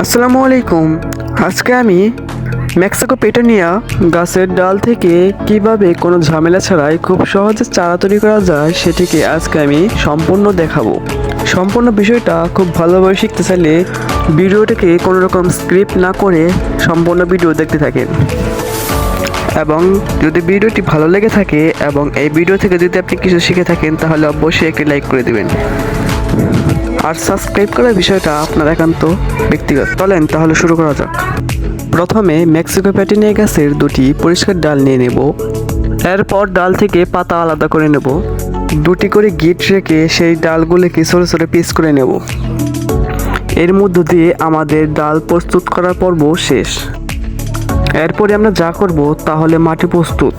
আসসালামু আলাইকুম। আজকে আমি মেক্সিকো পেটোনিয়া গাছের ডাল থেকে কীভাবে কোনো ঝামেলা ছাড়াই খুব সহজে চারা তৈরি করা যায় সেটিকে আজকে আমি সম্পূর্ণ দেখাবো। সম্পূর্ণ বিষয়টা খুব ভালোভাবে শিখতে চাইলে ভিডিওটাকে কোনো রকম স্ক্রিপ্ট না করে সম্পূর্ণ ভিডিও দেখতে থাকেন। এবং যদি ভিডিওটি ভালো লেগে থাকে এবং এই ভিডিও থেকে যদি আপনি কিছু শিখে থাকেন, তাহলে অবশ্যই একটি লাইক করে দিবেন। আর সাবস্ক্রাইব করার বিষয়টা আপনার একান্ত ব্যক্তিগত। চলেন তাহলে শুরু করা যাক। প্রথমে মেক্সিকো প্যাটিনিয়া গাছের দুটি পরিষ্কার ডাল নিয়ে নেব। এরপর ডাল থেকে পাতা আলাদা করে নেব। দুটি করে গিট রেখে সেই ডালগুলোকে ছোটো ছোটো পিস করে নেব। এর মধ্য দিয়ে আমাদের ডাল প্রস্তুত করার পর্ব শেষ। এরপরে আমরা যা করব তাহলে মাটি প্রস্তুত।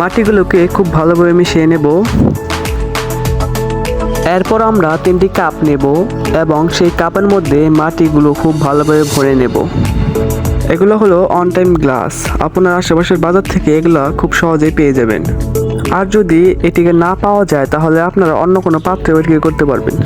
মাটিগুলোকে খুব ভালোভাবে মিশিয়ে নেব। এরপর আমরা তিনটি কাপ নেব এবং সেই কাপের মধ্যে মাটিগুলো খুব ভালোভাবে ভরে নেব। এগুলো হলো অন টাইম গ্লাস আপনার আশেপাশের বাজার থেকে এগুলো খুব সহজেই পেয়ে যাবেন। আর যদি এটিকে না পাওয়া যায়, তাহলে আপনারা অন্য কোনো পাত্রে এটিকে করতে পারবেন।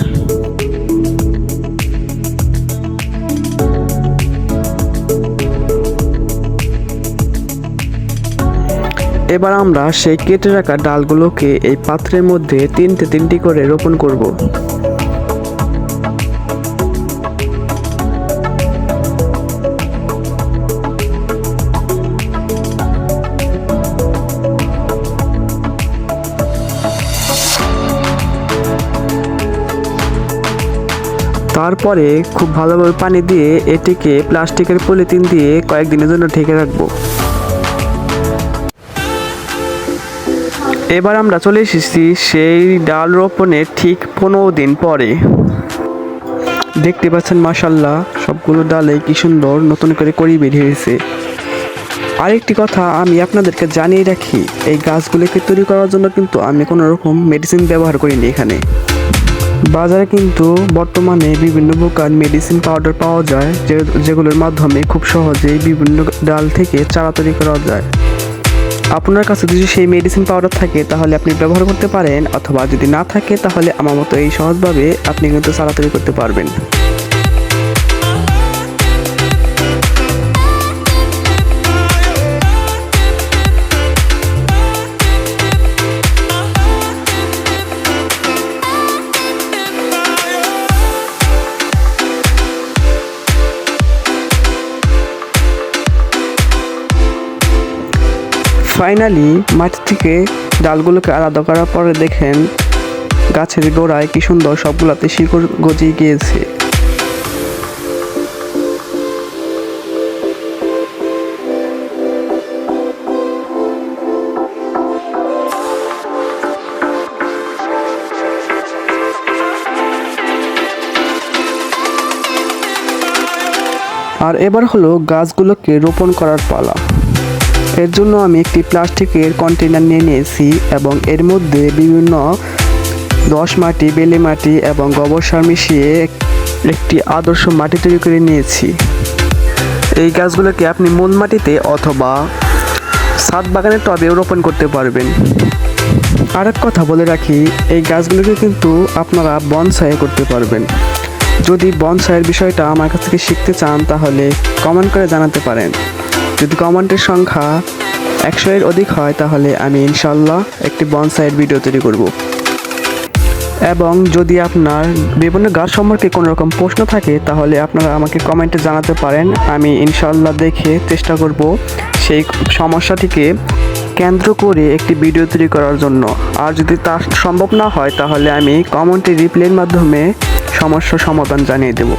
এবার আমরা সেই কেটে রাখা ডালগুলোকে এই পাত্রের মধ্যে তিনটে তিনটি করে রোপণ করব। তারপরে খুব ভালোভাবে পানি দিয়ে এটিকে প্লাস্টিকের পলিথিন দিয়ে কয়েকদিনের জন্য ঢেকে রাখব। এবার আমরা চলে এসেছি সেই ডাল রোপণের ঠিক পনেরো দিন পরে। দেখতে পাচ্ছেন মাসাল্লাহ সবগুলো ডালে কি সুন্দর নতুন করে করি বেরিয়েছে আরেকটি কথা আমি আপনাদেরকে জানিয়ে রাখি, এই গাছগুলোকে তৈরি করার জন্য কিন্তু আমি কোনো রকম মেডিসিন ব্যবহার করিনি এখানে। বাজারে কিন্তু বর্তমানে বিভিন্ন প্রকার মেডিসিন পাউডার পাওয়া যায় যেগুলোর মাধ্যমে খুব সহজেই বিভিন্ন ডাল থেকে চারা তৈরি করা যায়। আপনার কাছে যদি সেই মেডিসিন পাউডার থাকে, তাহলে আপনি ব্যবহার করতে পারেন, অথবা যদি না থাকে, তাহলে আমার মতো এই সহজভাবে আপনি কিন্তু তাড়াতাড়ি করতে পারবেন। ফাইনালি মাটি থেকে ডালগুলোকে আলাদা করার পরে দেখেন গাছের গোড়ায় কি সুন্দর সবগুলাতে শিকড় গজিয়ে গিয়েছে। আর এবার হলো গাছগুলোকে রোপণ করার পালা। এর জন্য আমি একটি প্লাস্টিকের কন্টেনার নিয়ে নিয়েছি এবং এর মধ্যে বিভিন্ন দশ মাটি, বেলে মাটি এবং গোবর সার মিশিয়ে একটি আদর্শ মাটি তৈরি করে নিয়েছি। এই গাছগুলোকে আপনি মূল মাটিতে অথবা সাত বাগানের টবেও রোপণ করতে পারবেন। আরেক কথা বলে রাখি, এই গাছগুলোকে কিন্তু আপনারা বনসাই করতে পারবেন। যদি বনসাইয়ের বিষয়টা আমার কাছ থেকে শিখতে চান, তাহলে কমেন্ট করে জানাতে পারেন। যদি কমেন্টের সংখ্যা একশো এর অধিক হয়, তাহলে আমি ইনশাল্লাহ একটি বনসাইড ভিডিও তৈরি করব। এবং যদি আপনার বিভিন্ন গাছ সম্পর্কে কোনো রকম প্রশ্ন থাকে, তাহলে আপনারা আমাকে কমেন্টে জানাতে পারেন। আমি ইনশাল্লাহ দেখে চেষ্টা করব সেই সমস্যাটিকে কেন্দ্র করে একটি ভিডিও তৈরি করার জন্য। আর যদি তা সম্ভব না হয়, তাহলে আমি কমেন্টে রিপ্লাইয়ের মাধ্যমে সমস্যার সমাধান জানিয়ে দেবো।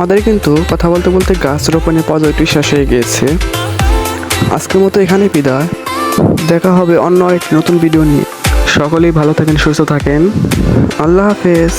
আমাদের কিন্তু কথা বলতে বলতে গাছ রোপণে পদ্ধতি শেষ হয়ে গিয়েছে। আজকের মতো এখানে বিদায়। দেখা হবে অন্য একটি নতুন ভিডিও নিয়ে। সকলেই ভালো থাকেন, সুস্থ থাকেন। আল্লাহ হাফেজ।